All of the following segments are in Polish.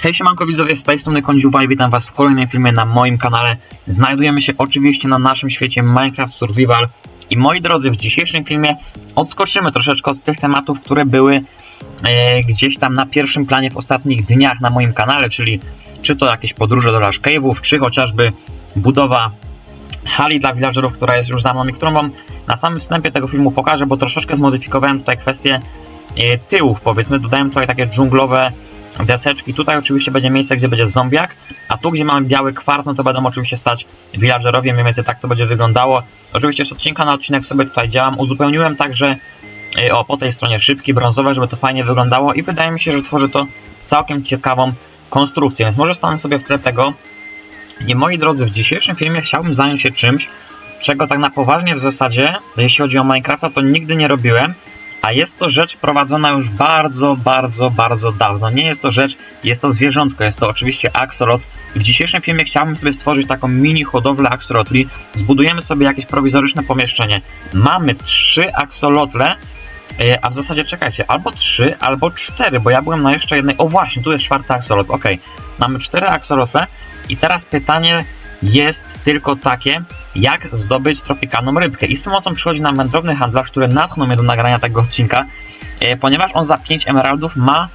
Hej siemanko widzowie, z tej strony Kondziuba i witam was w kolejnym filmie na moim kanale. Znajdujemy się oczywiście na naszym świecie Minecraft Survival i moi drodzy, w dzisiejszym filmie odskoczymy troszeczkę od tych tematów, które były e, gdzieś tam na pierwszym planie w ostatnich dniach na moim kanale, czyli czy to jakieś podróże do Rush Cave'ów, czy chociażby budowa hali dla villagerów, która jest już za mną i którą wam na samym wstępie tego filmu pokażę, bo troszeczkę zmodyfikowałem tutaj kwestię e, tyłów, powiedzmy, dodałem tutaj takie dżunglowe deseczki. Tutaj oczywiście będzie miejsce, gdzie będzie zombiak, a tu, gdzie mamy biały kwarc, no to będą oczywiście stać villagerowie, mniej więcej tak to będzie wyglądało. Oczywiście z odcinka na odcinek sobie tutaj działam, uzupełniłem także e, o, po tej stronie szybki, brązowe, żeby to fajnie wyglądało i wydaje mi się, że tworzy to całkiem ciekawą konstrukcję, więc może stanę sobie w tle tego. I moi drodzy, w dzisiejszym filmie chciałbym zająć się czymś, czego tak na poważnie w zasadzie, jeśli chodzi o Minecrafta, to nigdy nie robiłem, a jest to rzecz prowadzona już bardzo, bardzo, bardzo dawno. Nie jest to rzecz, jest to zwierzątko, jest to oczywiście axolot. W dzisiejszym filmie chciałbym sobie stworzyć taką mini hodowlę axolotli. Zbudujemy sobie jakieś prowizoryczne pomieszczenie. Mamy trzy axolotle, e, a w zasadzie czekajcie, albo trzy, albo cztery, bo ja byłem na jeszcze jednej. O właśnie, tu jest czwarty axolot, ok. Mamy cztery axolotle i teraz pytanie jest tylko takie, jak zdobyć tropikalną rybkę. I z pomocą przychodzi nam wędrowny handlarz, który natchnął mnie do nagrania tego odcinka, e, ponieważ on za 5 emeraldów ma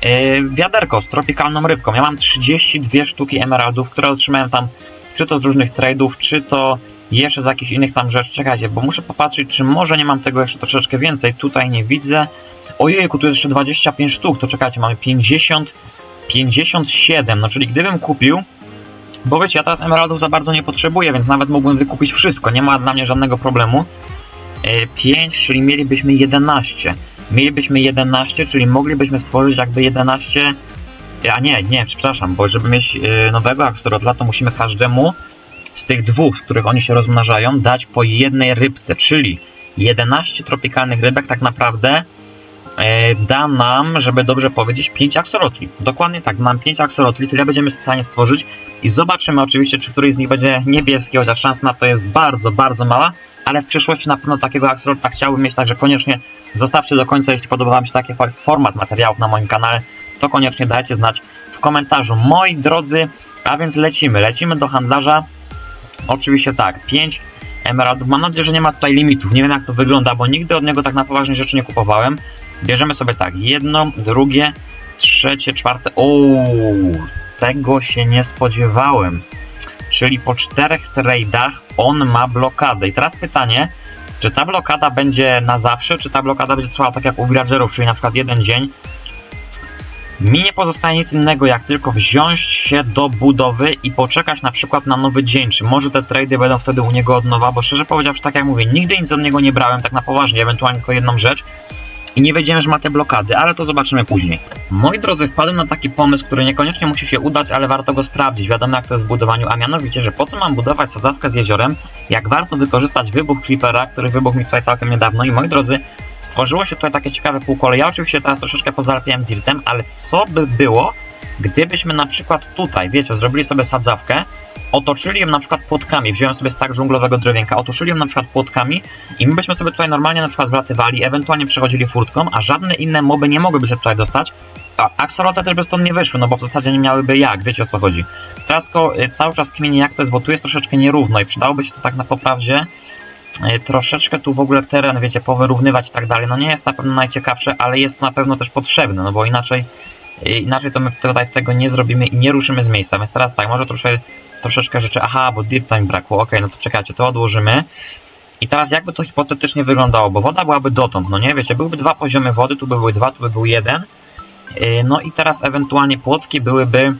e, wiaderko z tropikalną rybką. Ja mam 32 sztuki emeraldów, które otrzymałem tam, czy to z różnych trade'ów, czy to jeszcze z jakichś innych tam rzeczy. Czekajcie, bo muszę popatrzeć, czy może nie mam tego jeszcze troszeczkę więcej. Tutaj nie widzę. Ojejku, tu jest jeszcze 25 sztuk, to czekajcie, mamy 50, 57, no czyli gdybym kupił bo wiecie, ja teraz emeraldów za bardzo nie potrzebuję, więc nawet mógłbym wykupić wszystko, nie ma dla mnie żadnego problemu. 5, e, czyli mielibyśmy 11. Mielibyśmy 11, czyli moglibyśmy stworzyć jakby 11... E, a nie, nie, przepraszam, bo żeby mieć e, nowego axolotla, to musimy każdemu z tych dwóch, z których oni się rozmnażają, dać po jednej rybce, czyli 11 tropikalnych rybek tak naprawdę da nam, żeby dobrze powiedzieć, 5 axolotli. Dokładnie tak, mam 5 axolotli, tyle będziemy w stanie stworzyć i zobaczymy oczywiście, czy któryś z nich będzie niebieski, chociaż szansa na to jest bardzo, bardzo mała, ale w przyszłości na pewno takiego axolotla chciałbym mieć, także koniecznie zostawcie do końca, jeśli podoba Wam się taki format materiałów na moim kanale, to koniecznie dajcie znać w komentarzu. Moi drodzy, a więc lecimy, lecimy do handlarza, oczywiście tak, 5 emeraldów, mam nadzieję, że nie ma tutaj limitów, nie wiem jak to wygląda, bo nigdy od niego tak na poważnie rzeczy nie kupowałem, Bierzemy sobie tak, jedno, drugie, trzecie, czwarte. Uuu, tego się nie spodziewałem. Czyli po czterech trade'ach on ma blokadę. I teraz pytanie, czy ta blokada będzie na zawsze, czy ta blokada będzie trwała tak jak u villagerów, czyli na przykład jeden dzień. Mi nie pozostaje nic innego, jak tylko wziąć się do budowy i poczekać na przykład na nowy dzień. Czy może te trady będą wtedy u niego od nowa, bo szczerze powiedziawszy, tak jak mówię, nigdy nic od niego nie brałem, tak na poważnie, ewentualnie tylko jedną rzecz i nie wiedziałem, że ma te blokady, ale to zobaczymy później. Moi drodzy, wpadłem na taki pomysł, który niekoniecznie musi się udać, ale warto go sprawdzić. Wiadomo jak to jest w budowaniu, a mianowicie, że po co mam budować sadzawkę z jeziorem, jak warto wykorzystać wybuch Creepera, który wybuchł mi tutaj całkiem niedawno i moi drodzy, stworzyło się tutaj takie ciekawe półkole. Ja oczywiście teraz troszeczkę pozalpiałem dirtem, ale co by było, gdybyśmy na przykład tutaj, wiecie, zrobili sobie sadzawkę, otoczyli ją na przykład płotkami, wziąłem sobie tak żunglowego drewienka, otoczyli ją na przykład płotkami i my byśmy sobie tutaj normalnie na przykład wlatywali, ewentualnie przechodzili furtką, a żadne inne moby nie mogłyby się tutaj dostać, a też by stąd nie wyszły, no bo w zasadzie nie miałyby jak, wiecie o co chodzi. Teraz tylko y, cały czas kmieni jak to jest, bo tu jest troszeczkę nierówno i przydałoby się to tak na poprawdzie y, troszeczkę tu w ogóle teren, wiecie, powyrównywać i tak dalej. No nie jest na pewno najciekawsze, ale jest to na pewno też potrzebne, no bo inaczej y, inaczej to my tutaj tego nie zrobimy i nie ruszymy z miejsca. Więc teraz tak, może troszkę troszeczkę rzeczy. Aha, bo dirt time brakło. Ok, no to czekajcie, to odłożymy. I teraz jakby to hipotetycznie wyglądało, bo woda byłaby dotąd, no nie, wiecie, byłyby dwa poziomy wody, tu by były dwa, tu by był jeden. Yy, no i teraz ewentualnie płotki byłyby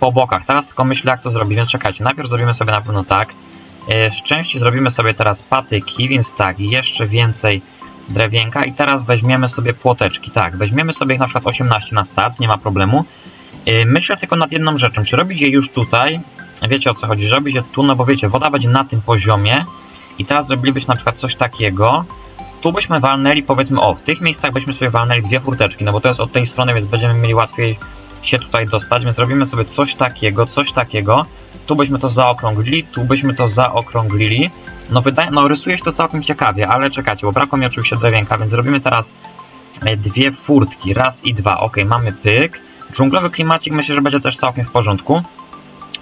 po bokach. Teraz tylko myślę, jak to zrobić, więc czekajcie. Najpierw zrobimy sobie na pewno tak. Yy, z części zrobimy sobie teraz patyki, więc tak, jeszcze więcej drewienka i teraz weźmiemy sobie płoteczki. Tak, weźmiemy sobie ich na przykład 18 na start, nie ma problemu. Yy, myślę tylko nad jedną rzeczą, czy robić je już tutaj, Wiecie o co chodzi, robi się tu, no bo wiecie, woda będzie na tym poziomie i teraz zrobilibyśmy na przykład coś takiego, tu byśmy walnęli, powiedzmy, o, w tych miejscach byśmy sobie walnęli dwie furteczki, no bo to jest od tej strony, więc będziemy mieli łatwiej się tutaj dostać, więc robimy sobie coś takiego, coś takiego, tu byśmy to zaokrąglili, tu byśmy to zaokrąglili, no wydaje, no rysuje się to całkiem ciekawie, ale czekajcie, bo brakło mi oczywiście drewienka, więc robimy teraz e, dwie furtki, raz i dwa, ok, mamy pyk, Dżunglowy klimacik myślę, że będzie też całkiem w porządku.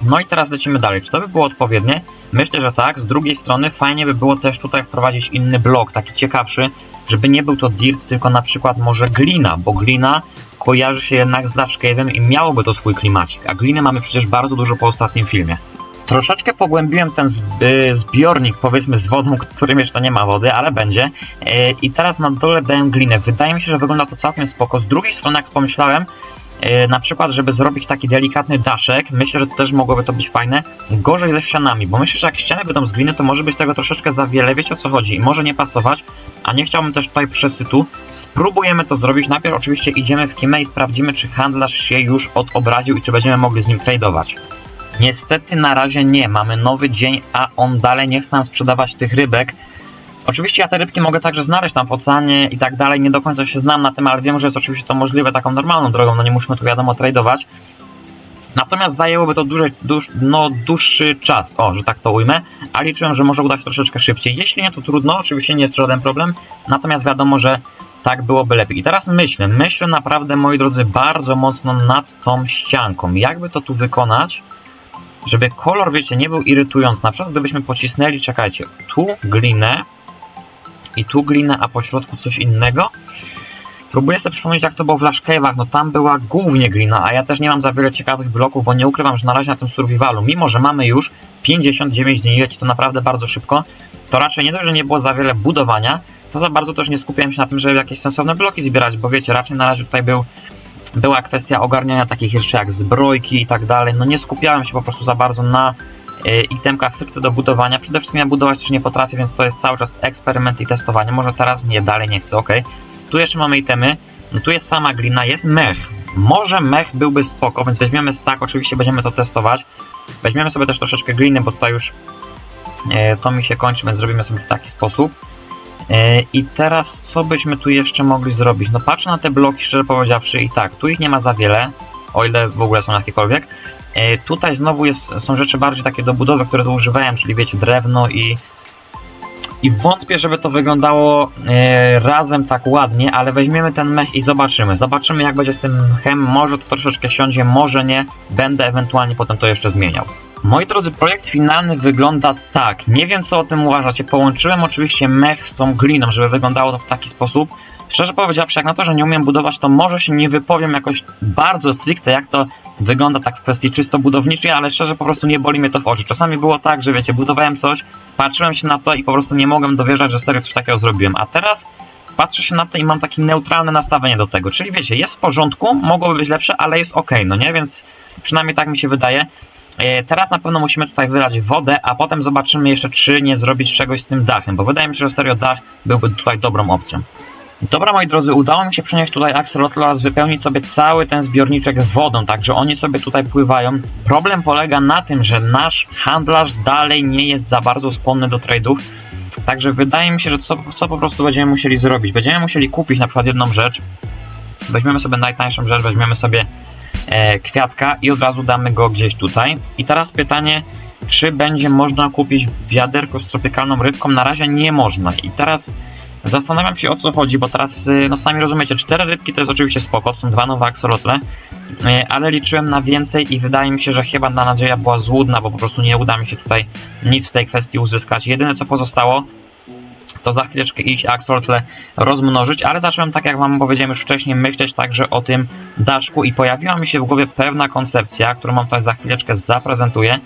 No i teraz lecimy dalej. Czy to by było odpowiednie? Myślę, że tak. Z drugiej strony fajnie by było też tutaj wprowadzić inny blok, taki ciekawszy, żeby nie był to dirt, tylko na przykład może glina, bo glina kojarzy się jednak z Dutch Cave'em i miałoby to swój klimacik, a gliny mamy przecież bardzo dużo po ostatnim filmie. Troszeczkę pogłębiłem ten zb- zbiornik, powiedzmy, z wodą, którym jeszcze nie ma wody, ale będzie. Yy, I teraz na dole dałem glinę. Wydaje mi się, że wygląda to całkiem spoko. Z drugiej strony, jak pomyślałem, na przykład, żeby zrobić taki delikatny daszek, myślę, że też mogłoby to być fajne. Gorzej ze ścianami, bo myślę, że jak ściany będą z gliny, to może być tego troszeczkę za wiele. Wiecie o co chodzi? I może nie pasować, a nie chciałbym też tutaj przesytu. Spróbujemy to zrobić. Najpierw oczywiście idziemy w Kimę i sprawdzimy, czy handlarz się już odobraził i czy będziemy mogli z nim tradeować. Niestety na razie nie, mamy nowy dzień, a on dalej nie chce nam sprzedawać tych rybek. Oczywiście ja te rybki mogę także znaleźć tam w oceanie i tak dalej, nie do końca się znam na tym, ale wiem, że jest oczywiście to możliwe taką normalną drogą, no nie musimy tu wiadomo tradeować. Natomiast zajęłoby to duży, no, dłuższy czas, o, że tak to ujmę, a liczyłem, że może uda się troszeczkę szybciej. Jeśli nie, to trudno, oczywiście nie jest żaden problem, natomiast wiadomo, że tak byłoby lepiej. I teraz myślę, myślę naprawdę, moi drodzy, bardzo mocno nad tą ścianką. Jakby to tu wykonać, żeby kolor, wiecie, nie był irytujący. Na przykład gdybyśmy pocisnęli, czekajcie, tu glinę i tu glinę, a po środku coś innego. Próbuję sobie przypomnieć, jak to było w Lash Cave'ach. No tam była głównie glina, a ja też nie mam za wiele ciekawych bloków, bo nie ukrywam, że na razie na tym survivalu, mimo że mamy już 59 dni, leci to naprawdę bardzo szybko, to raczej nie dość, że nie było za wiele budowania, to za bardzo też nie skupiałem się na tym, żeby jakieś sensowne bloki zbierać, bo wiecie, raczej na razie tutaj był była kwestia ogarniania takich rzeczy jak zbrojki i tak dalej. No nie skupiałem się po prostu za bardzo na y, itemkach stricte do budowania. Przede wszystkim ja budować też nie potrafię, więc to jest cały czas eksperyment i testowanie. Może teraz nie, dalej nie chcę, ok. Tu jeszcze mamy itemy. No tu jest sama glina, jest mech. Może mech byłby spoko, więc weźmiemy stack, oczywiście będziemy to testować. Weźmiemy sobie też troszeczkę gliny, bo tutaj już y, to mi się kończy, więc zrobimy sobie w taki sposób. E, I teraz co byśmy tu jeszcze mogli zrobić? No patrzę na te bloki, szczerze powiedziawszy, i tak, tu ich nie ma za wiele, o ile w ogóle są jakiekolwiek. E, Tutaj znowu jest, są rzeczy bardziej takie do budowy, które tu używałem, czyli wiecie, drewno i... I wątpię, żeby to wyglądało e, razem tak ładnie, ale weźmiemy ten mech i zobaczymy. Zobaczymy jak będzie z tym mechem, może to troszeczkę siądzie, może nie. Będę ewentualnie potem to jeszcze zmieniał. Moi drodzy, projekt finalny wygląda tak. Nie wiem, co o tym uważacie. Połączyłem oczywiście mech z tą gliną, żeby wyglądało to w taki sposób. Szczerze powiedziawszy, jak na to, że nie umiem budować, to może się nie wypowiem jakoś bardzo stricte, jak to wygląda tak w kwestii czysto budowniczej, ale szczerze po prostu nie boli mnie to w oczy. Czasami było tak, że wiecie, budowałem coś, patrzyłem się na to i po prostu nie mogłem dowierzać, że serio coś takiego zrobiłem. A teraz patrzę się na to i mam takie neutralne nastawienie do tego. Czyli wiecie, jest w porządku, mogłoby być lepsze, ale jest ok, no nie? Więc przynajmniej tak mi się wydaje. E, Teraz na pewno musimy tutaj wylać wodę, a potem zobaczymy jeszcze, czy nie zrobić czegoś z tym dachem, bo wydaje mi się, że serio dach byłby tutaj dobrą opcją. Dobra, moi drodzy, udało mi się przenieść tutaj axolotl oraz wypełnić sobie cały ten zbiorniczek wodą, także oni sobie tutaj pływają. Problem polega na tym, że nasz handlarz dalej nie jest za bardzo skłonny do trade'ów, także wydaje mi się, że co, co po prostu będziemy musieli zrobić? Będziemy musieli kupić na przykład jedną rzecz, weźmiemy sobie najtańszą rzecz, weźmiemy sobie e, kwiatka i od razu damy go gdzieś tutaj. I teraz pytanie, czy będzie można kupić wiaderko z tropikalną rybką? Na razie nie można. I teraz zastanawiam się o co chodzi, bo teraz, y, no sami rozumiecie, cztery rybki to jest oczywiście spoko, to są dwa nowe aksolotle, y, ale liczyłem na więcej i wydaje mi się, że chyba ta nadzieja była złudna, bo po prostu nie uda mi się tutaj nic w tej kwestii uzyskać. Jedyne co pozostało, to za chwileczkę iść axolotle rozmnożyć, ale zacząłem, tak jak wam powiedziałem już wcześniej, myśleć także o tym daszku i pojawiła mi się w głowie pewna koncepcja, którą wam tutaj za chwileczkę zaprezentuję,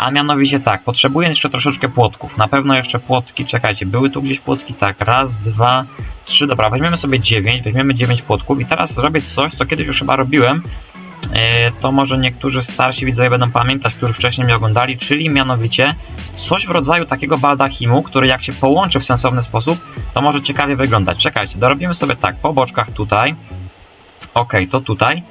a mianowicie tak, potrzebuję jeszcze troszeczkę płotków, na pewno jeszcze płotki, czekajcie, były tu gdzieś płotki, tak, raz, dwa, trzy, dobra, weźmiemy sobie dziewięć, weźmiemy dziewięć płotków i teraz zrobię coś, co kiedyś już chyba robiłem, E, to może niektórzy starsi widzowie będą pamiętać, którzy wcześniej mnie oglądali, czyli mianowicie coś w rodzaju takiego baldachimu, który jak się połączy w sensowny sposób, to może ciekawie wyglądać. Czekajcie, dorobimy sobie tak, po boczkach tutaj, ok, to tutaj,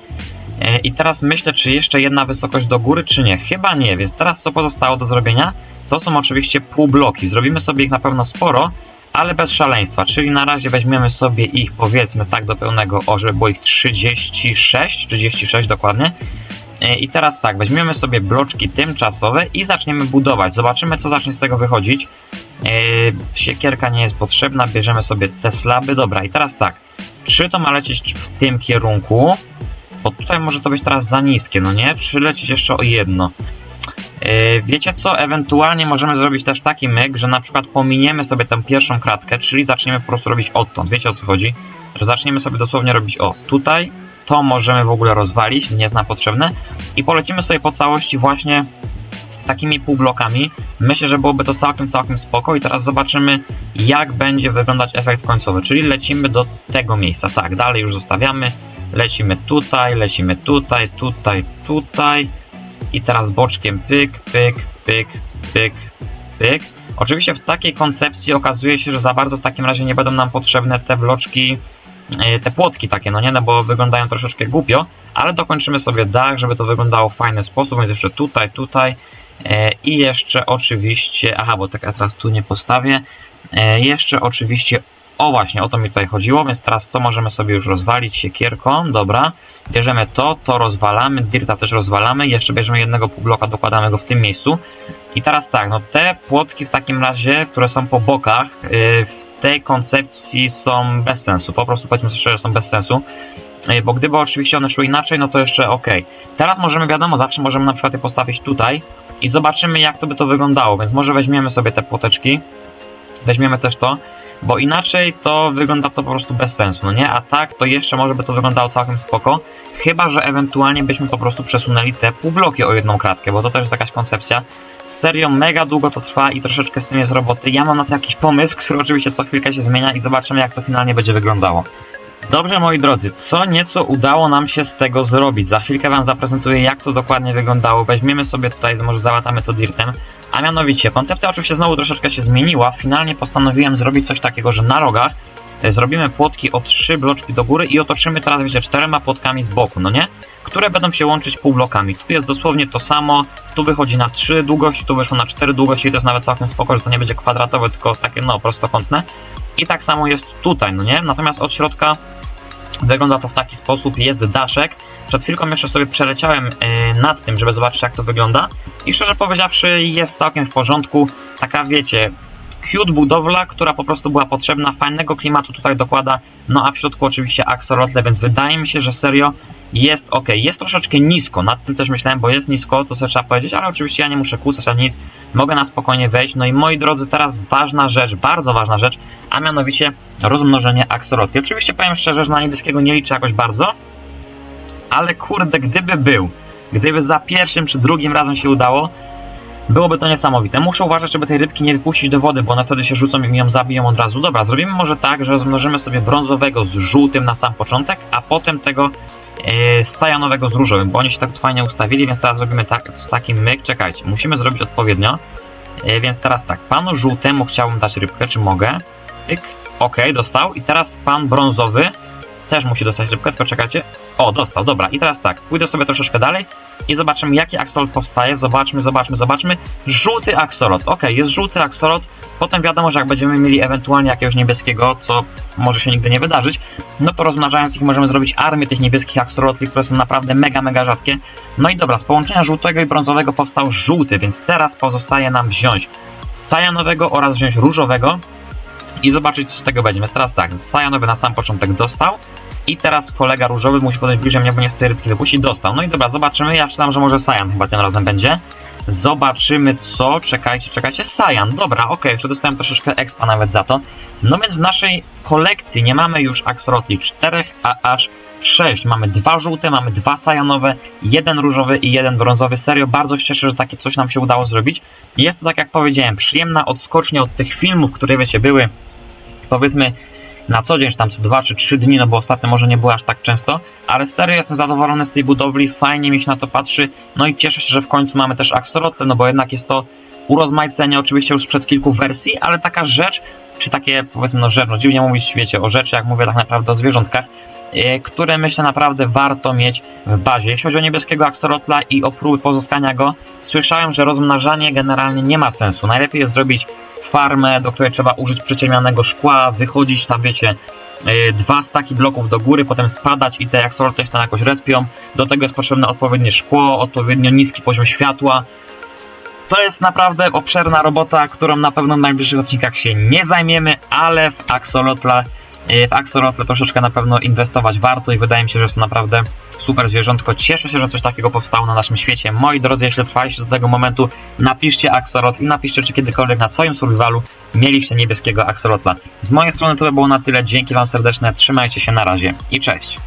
i teraz myślę, czy jeszcze jedna wysokość do góry, czy nie. Chyba nie, więc teraz co pozostało do zrobienia, to są oczywiście półbloki. Zrobimy sobie ich na pewno sporo, ale bez szaleństwa, czyli na razie weźmiemy sobie ich powiedzmy tak do pełnego o, żeby było ich 36, 36 dokładnie. E, I teraz tak, weźmiemy sobie bloczki tymczasowe i zaczniemy budować. Zobaczymy, co zacznie z tego wychodzić. E, Siekierka nie jest potrzebna, bierzemy sobie te slaby. Dobra, i teraz tak, czy to ma lecieć w tym kierunku? Bo tutaj może to być teraz za niskie, no nie? Przylecieć jeszcze o jedno. Yy, Wiecie co? Ewentualnie możemy zrobić też taki myk, że na przykład pominiemy sobie tę pierwszą kratkę, czyli zaczniemy po prostu robić odtąd. Wiecie o co chodzi? Że zaczniemy sobie dosłownie robić o tutaj, to możemy w ogóle rozwalić, nie jest nam potrzebne i polecimy sobie po całości właśnie takimi półblokami. Myślę, że byłoby to całkiem, całkiem spoko i teraz zobaczymy jak będzie wyglądać efekt końcowy, czyli lecimy do tego miejsca. Tak, dalej już zostawiamy, lecimy tutaj, lecimy tutaj, tutaj, tutaj. I teraz boczkiem pyk, pyk, pyk, pyk, pyk. Oczywiście w takiej koncepcji okazuje się, że za bardzo w takim razie nie będą nam potrzebne te bloczki, e, te płotki takie, no nie, no bo wyglądają troszeczkę głupio, ale dokończymy sobie dach, żeby to wyglądało w fajny sposób, więc jeszcze tutaj, tutaj e, i jeszcze oczywiście, aha, bo tak teraz tu nie postawię, e, jeszcze oczywiście, o właśnie, o to mi tutaj chodziło, więc teraz to możemy sobie już rozwalić siekierką, dobra, bierzemy to, to rozwalamy, dirta też rozwalamy, jeszcze bierzemy jednego półbloka, dokładamy go w tym miejscu. I teraz tak, no te płotki w takim razie, które są po bokach, yy, w tej koncepcji są bez sensu, po prostu powiedzmy sobie szczerze, są bez sensu, Yy, bo gdyby oczywiście one szły inaczej, no to jeszcze ok. Teraz możemy, wiadomo, zawsze możemy na przykład je postawić tutaj i zobaczymy jak to by to wyglądało, więc może weźmiemy sobie te płoteczki, weźmiemy też to, bo inaczej to wygląda to po prostu bez sensu, no nie? A tak to jeszcze może by to wyglądało całkiem spoko, chyba że ewentualnie byśmy po prostu przesunęli te półbloki o jedną kratkę, bo to też jest jakaś koncepcja. Serio, mega długo to trwa i troszeczkę z tym jest roboty. Ja mam na to jakiś pomysł, który oczywiście co chwilkę się zmienia i zobaczymy jak to finalnie będzie wyglądało. Dobrze moi drodzy, co nieco udało nam się z tego zrobić. Za chwilkę wam zaprezentuję jak to dokładnie wyglądało. Weźmiemy sobie tutaj, może załatamy to dirtem. A mianowicie, koncepcja oczywiście znowu troszeczkę się zmieniła. Finalnie postanowiłem zrobić coś takiego, że na rogach e, zrobimy płotki o trzy bloczki do góry i otoczymy teraz, wiecie, czterema płotkami z boku, no nie? Które będą się łączyć półblokami. Tu jest dosłownie to samo, tu wychodzi na 3 długości, tu wyszło na 4 długości i to jest nawet całkiem spoko, że to nie będzie kwadratowe, tylko takie, no, prostokątne. I tak samo jest tutaj, no nie? Natomiast od środka wygląda to w taki sposób, jest daszek. Przed chwilką jeszcze sobie przeleciałem yy, nad tym, żeby zobaczyć jak to wygląda i szczerze powiedziawszy jest całkiem w porządku. Taka wiecie, cute budowla, która po prostu była potrzebna, fajnego klimatu tutaj dokłada, no a w środku oczywiście axolotle, więc wydaje mi się, że serio jest ok. Jest troszeczkę nisko, nad tym też myślałem, bo jest nisko, to sobie trzeba powiedzieć, ale oczywiście ja nie muszę kłócać ani nic, mogę na spokojnie wejść. No i moi drodzy, teraz ważna rzecz, bardzo ważna rzecz, a mianowicie rozmnożenie axolotli. Oczywiście powiem szczerze, że na niebieskiego nie liczę jakoś bardzo, ale kurde, gdyby był, gdyby za pierwszym czy drugim razem się udało, Byłoby to niesamowite. Muszę uważać, żeby tej rybki nie wypuścić do wody, bo one wtedy się rzucą i ją zabiją od razu. Dobra, zrobimy może tak, że rozmnożymy sobie brązowego z żółtym na sam początek, a potem tego e, sajanowego z różowym, bo oni się tak fajnie ustawili, więc teraz zrobimy tak, taki myk. Czekajcie, musimy zrobić odpowiednio. E, więc teraz tak, panu żółtemu chciałbym dać rybkę, czy mogę? Tyk, ok, dostał. I teraz pan brązowy też musi dostać rybkę, tylko czekajcie. O, dostał, dobra. I teraz tak, pójdę sobie troszeczkę dalej i zobaczymy, jaki aksolot powstaje. Zobaczmy, zobaczmy, zobaczmy. Żółty aksolot. Ok, jest żółty aksolot. Potem wiadomo, że jak będziemy mieli ewentualnie jakiegoś niebieskiego, co może się nigdy nie wydarzyć, no to rozmnażając ich możemy zrobić armię tych niebieskich aksolotli, które są naprawdę mega, mega rzadkie. No i dobra, z połączenia żółtego i brązowego powstał żółty, więc teraz pozostaje nam wziąć sajanowego oraz wziąć różowego i zobaczyć, co z tego będzie. Więc teraz tak, sajanowy na sam początek dostał, i teraz kolega różowy musi podejść bliżej mnie, bo nie tej rybki wypuści. Dostał. No i dobra, zobaczymy. Ja czytam, że może Sajan chyba tym razem będzie. Zobaczymy co. Czekajcie, czekajcie. Sajan. Dobra, okej, okay, jeszcze dostałem troszeczkę expa nawet za to. No więc w naszej kolekcji nie mamy już axolotli 4, a aż 6. Mamy dwa żółte, mamy dwa sajanowe, jeden różowy i jeden brązowy. Serio, bardzo się cieszę, że takie coś nam się udało zrobić. Jest to, tak jak powiedziałem, przyjemna odskocznia od tych filmów, które wiecie, były powiedzmy na co dzień, czy tam co 2 czy 3 dni, no bo ostatnio może nie było aż tak często, ale serio jestem zadowolony z tej budowli, fajnie mi się na to patrzy, no i cieszę się, że w końcu mamy też axolotle, no bo jednak jest to urozmaicenie oczywiście już sprzed kilku wersji, ale taka rzecz, czy takie powiedzmy no rzecz, no dziwnie mówić wiecie o rzeczy, jak mówię tak naprawdę o zwierzątkach, yy, które myślę naprawdę warto mieć w bazie. Jeśli chodzi o niebieskiego axolotla i o próby pozyskania go, słyszałem, że rozmnażanie generalnie nie ma sensu. Najlepiej jest zrobić farmę, do której trzeba użyć przyciemnianego szkła, wychodzić tam, wiecie, yy, dwa staki bloków do góry, potem spadać i te axolotl się tam jakoś respią. Do tego jest potrzebne odpowiednie szkło, odpowiednio niski poziom światła. To jest naprawdę obszerna robota, którą na pewno w najbliższych odcinkach się nie zajmiemy, ale w axolotla Yy, W Axolotl troszeczkę na pewno inwestować warto i wydaje mi się, że jest to naprawdę super zwierzątko. Cieszę się, że coś takiego powstało na naszym świecie. Moi drodzy, jeśli trwaliście do tego momentu, napiszcie Axolotl i napiszcie, czy kiedykolwiek na swoim survivalu mieliście niebieskiego Axolotla. Z mojej strony to by było na tyle. Dzięki Wam serdeczne, trzymajcie się na razie i cześć.